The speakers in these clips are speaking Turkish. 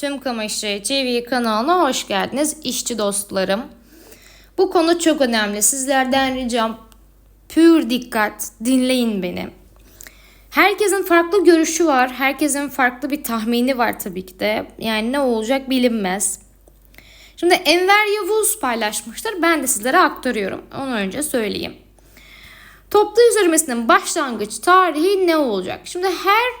Tüm Kamışçı TV kanalına hoş geldiniz işçi dostlarım. Bu konu çok önemli. Sizlerden ricam pür dikkat dinleyin beni. Herkesin farklı görüşü var. Herkesin farklı bir tahmini var tabii ki de. Yani ne olacak bilinmez. Şimdi Enver Yavuz paylaşmıştır. Ben de sizlere aktarıyorum. Onu önce söyleyeyim. Toplu üzülmesinin başlangıç tarihi ne olacak? Şimdi her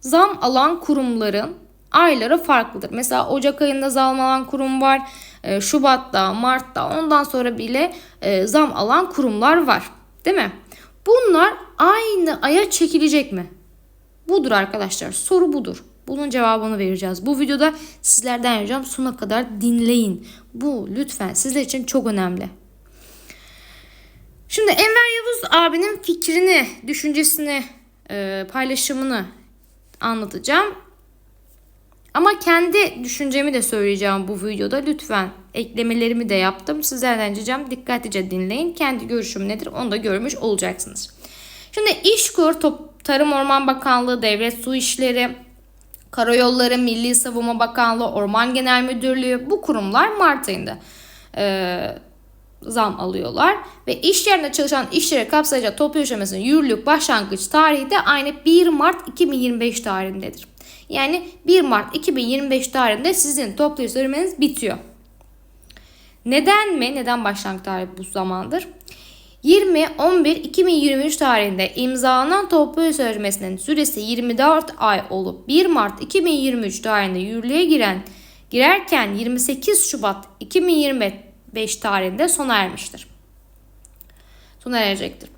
zam alan kurumların ayları farklıdır. Mesela Ocak ayında zam alan kurum var. e, Şubat'ta, Mart'ta ondan sonra bile e, zam alan kurumlar var. Değil mi? Bunlar aynı aya çekilecek mi? Budur arkadaşlar. Soru budur. Bunun cevabını vereceğiz. Bu videoda sizlerden ricam sona kadar dinleyin. Bu lütfen sizler için çok önemli. Şimdi Enver Yavuz abinin fikrini, düşüncesini, e, paylaşımını anlatacağım. Ama kendi düşüncemi de söyleyeceğim bu videoda. Lütfen eklemelerimi de yaptım. Sizlerden ricam dikkatlice dinleyin. Kendi görüşüm nedir onu da görmüş olacaksınız. Şimdi İşkur, Top, Tarım Orman Bakanlığı, Devlet Su İşleri, Karayolları, Milli Savunma Bakanlığı, Orman Genel Müdürlüğü bu kurumlar Mart ayında e, zam alıyorlar. Ve iş yerinde çalışan işlere kapsayacak toplu işlemesinin yürürlük başlangıç tarihi de aynı 1 Mart 2025 tarihindedir. Yani 1 Mart 2025 tarihinde sizin toplu işlemeniz bitiyor. Neden mi? Neden başlangıç tarihi bu zamandır? 20-11-2023 tarihinde imzalanan toplu sözleşmesinin süresi 24 ay olup 1 Mart 2023 tarihinde yürürlüğe giren girerken 28 Şubat 2025 tarihinde sona ermiştir. Sona erecektir.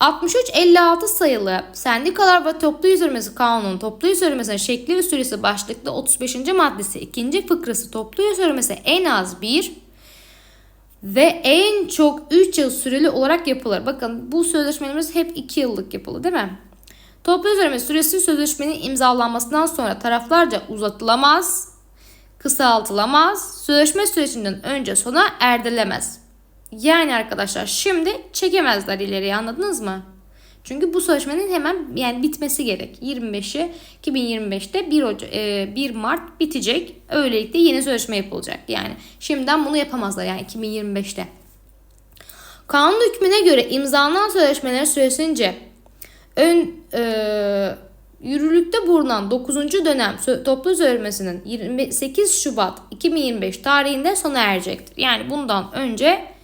6356 sayılı Sendikalar ve Toplu Sözleşmesi Kanunu Toplu Sözleşmesi'nin şekli ve süresi başlıklı 35. maddesi 2. fıkrası Toplu Sözleşmesi en az 1 ve en çok 3 yıl süreli olarak yapılır. Bakın bu sözleşmelerimiz hep 2 yıllık yapılı değil mi? Toplu sözleşme süresi sözleşmenin imzalanmasından sonra taraflarca uzatılamaz, kısaltılamaz, sözleşme sürecinden önce sona erdirilemez. Yani arkadaşlar şimdi çekemezler ileriye anladınız mı? Çünkü bu sözleşmenin hemen yani bitmesi gerek. 25'i 2025'te 1, Oca- e, 1 Mart bitecek. Öylelikle yeni sözleşme yapılacak. Yani şimdiden bunu yapamazlar yani 2025'te. Kanun hükmüne göre imzalanan sözleşmelerin süresince ön e, yürürlükte bulunan 9. dönem toplu sözleşmesinin 28 Şubat 2025 tarihinde sona erecektir. Yani bundan önce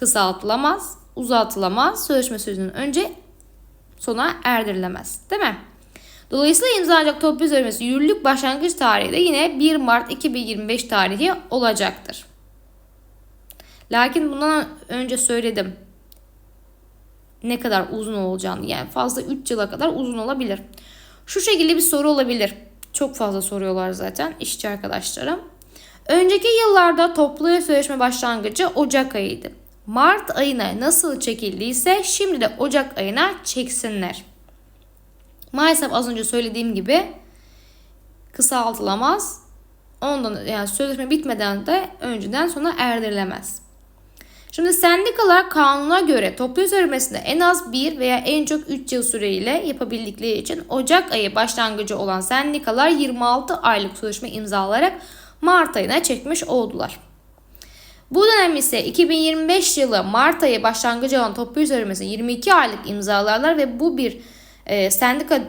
kısaltılamaz, uzatılamaz, sözleşme sürecinin önce sona erdirilemez. Değil mi? Dolayısıyla imzalanacak toplu sözleşmesi yürürlük başlangıç tarihi de yine 1 Mart 2025 tarihi olacaktır. Lakin bundan önce söyledim. Ne kadar uzun olacağını yani fazla 3 yıla kadar uzun olabilir. Şu şekilde bir soru olabilir. Çok fazla soruyorlar zaten işçi arkadaşlarım. Önceki yıllarda toplu sözleşme başlangıcı Ocak ayıydı. Mart ayına nasıl çekildiyse şimdi de Ocak ayına çeksinler. Maalesef az önce söylediğim gibi kısaltılamaz. Ondan yani sözleşme bitmeden de önceden sona erdirilemez. Şimdi sendikalar kanuna göre toplu sözleşmesinde en az 1 veya en çok 3 yıl süreyle yapabildikleri için Ocak ayı başlangıcı olan sendikalar 26 aylık sözleşme imzalayarak Mart ayına çekmiş oldular. Bu dönem ise 2025 yılı Mart ayı başlangıcı olan toplu sözleşmesi 22 aylık imzalarlar ve bu bir e, sendika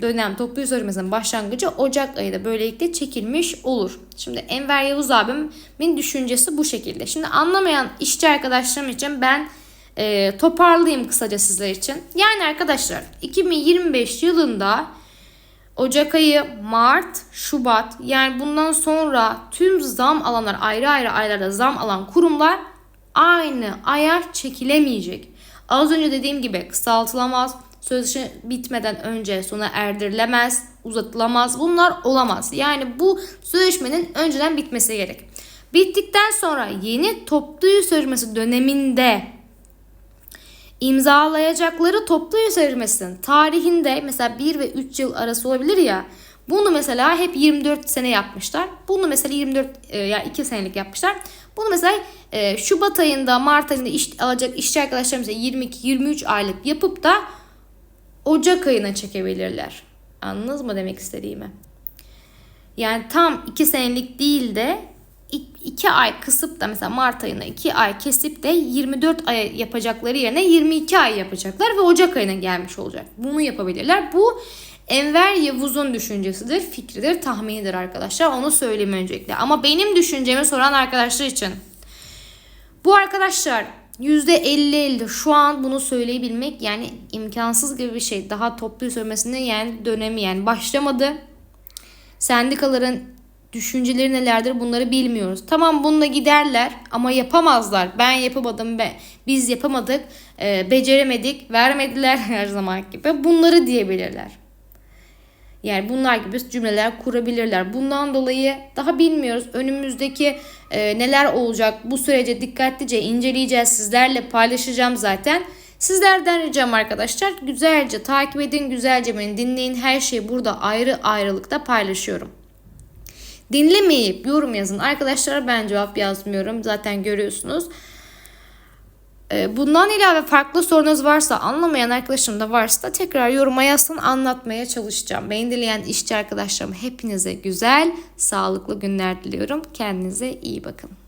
dönem toplu sözleşmesinin başlangıcı Ocak ayında böylelikle çekilmiş olur. Şimdi Enver Yavuz abimin düşüncesi bu şekilde. Şimdi anlamayan işçi arkadaşlarım için ben e, toparlayayım kısaca sizler için. Yani arkadaşlar 2025 yılında Ocak ayı, Mart, Şubat yani bundan sonra tüm zam alanlar ayrı ayrı aylarda zam alan kurumlar aynı aya çekilemeyecek. Az önce dediğim gibi kısaltılamaz, sözleşme bitmeden önce sona erdirilemez, uzatılamaz. Bunlar olamaz. Yani bu sözleşmenin önceden bitmesi gerek. Bittikten sonra yeni toplu sözleşmesi döneminde imzalayacakları toplu sözleşmesinin tarihinde mesela 1 ve 3 yıl arası olabilir ya. Bunu mesela hep 24 sene yapmışlar. Bunu mesela 24 e, yani 2 senelik yapmışlar. Bunu mesela e, Şubat ayında, Mart ayında iş alacak işçi arkadaşlarımız 22-23 aylık yapıp da Ocak ayına çekebilirler. Anladınız mı demek istediğimi? Yani tam 2 senelik değil de 2 ay kısıp da mesela Mart ayına 2 ay kesip de 24 ay yapacakları yerine 22 ay yapacaklar ve Ocak ayına gelmiş olacak. Bunu yapabilirler. Bu Enver Yavuz'un düşüncesidir, fikridir, tahminidir arkadaşlar. Onu söyleyeyim öncelikle. Ama benim düşüncemi soran arkadaşlar için. Bu arkadaşlar %50-50 şu an bunu söyleyebilmek yani imkansız gibi bir şey. Daha toplu sürmesinde yani dönemi yani başlamadı. Sendikaların düşünceleri nelerdir bunları bilmiyoruz. Tamam bununla giderler ama yapamazlar. Ben yapamadım, ben, biz yapamadık, e, beceremedik, vermediler her zaman gibi. Bunları diyebilirler. Yani bunlar gibi cümleler kurabilirler. Bundan dolayı daha bilmiyoruz. Önümüzdeki e, neler olacak bu sürece dikkatlice inceleyeceğiz. Sizlerle paylaşacağım zaten. Sizlerden ricam arkadaşlar güzelce takip edin, güzelce beni dinleyin. Her şeyi burada ayrı ayrılıkta paylaşıyorum. Dinlemeyip yorum yazın. Arkadaşlara ben cevap yazmıyorum. Zaten görüyorsunuz. Ee, Bundan ilave farklı sorunuz varsa, anlamayan arkadaşım da varsa tekrar yoruma yazsın anlatmaya çalışacağım. Beni dinleyen işçi arkadaşlarım hepinize güzel, sağlıklı günler diliyorum. Kendinize iyi bakın.